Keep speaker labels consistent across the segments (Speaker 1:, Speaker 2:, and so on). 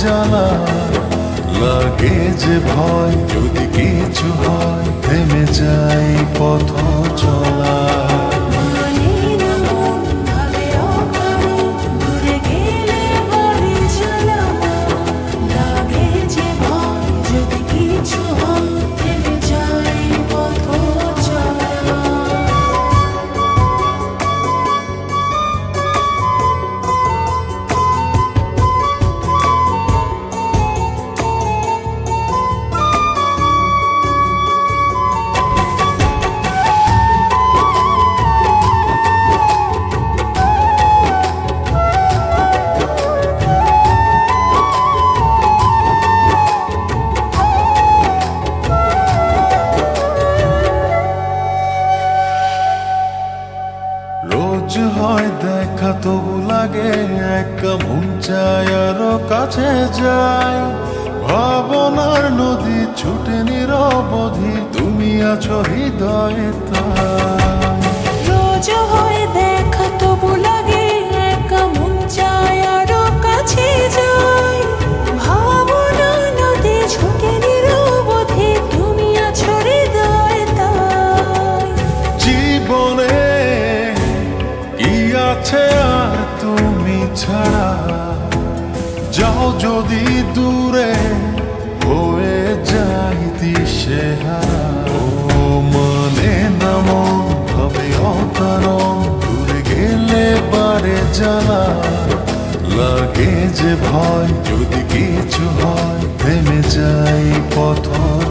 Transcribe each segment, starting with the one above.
Speaker 1: জ্বালা লাগে যে ভয় যদি কিছু হয় থেমে যায় পথ চলা। একা মন আরও কাছে যায় ভাবনার নদী ছুটে নিরবধি তুমি আছো হৃদয়ে তাই।
Speaker 2: আর তুমি
Speaker 1: ছাড়া যাও যদি দূরে হয়ে যাই দিশেহারা। ও মানে না মন, ভাবে অকারণ, দূরে গেলে বারে জ্বালা। লাগে যে ভয়, যদি কিছু হয়, থেমে যাই পথ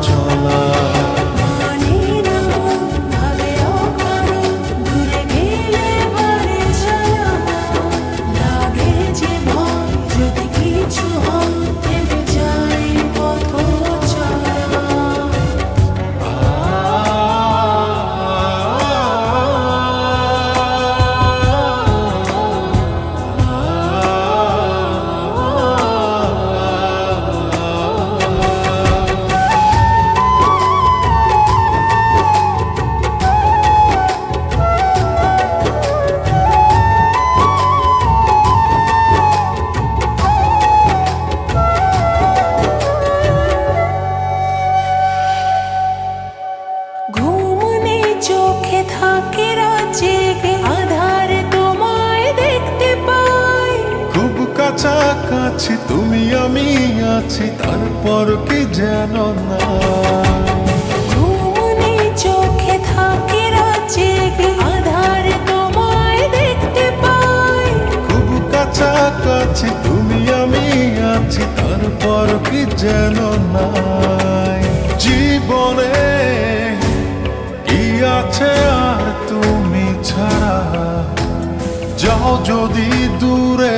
Speaker 1: চলা। কাছাকাছি তুমি আমি আছি তারপর কি যেন না। কাছাকাছি তুমি আমি আছি তারপর কি যেন নাই। জীবনে কি আছে আর তুমি ছাড়া? যাও যদি দূরে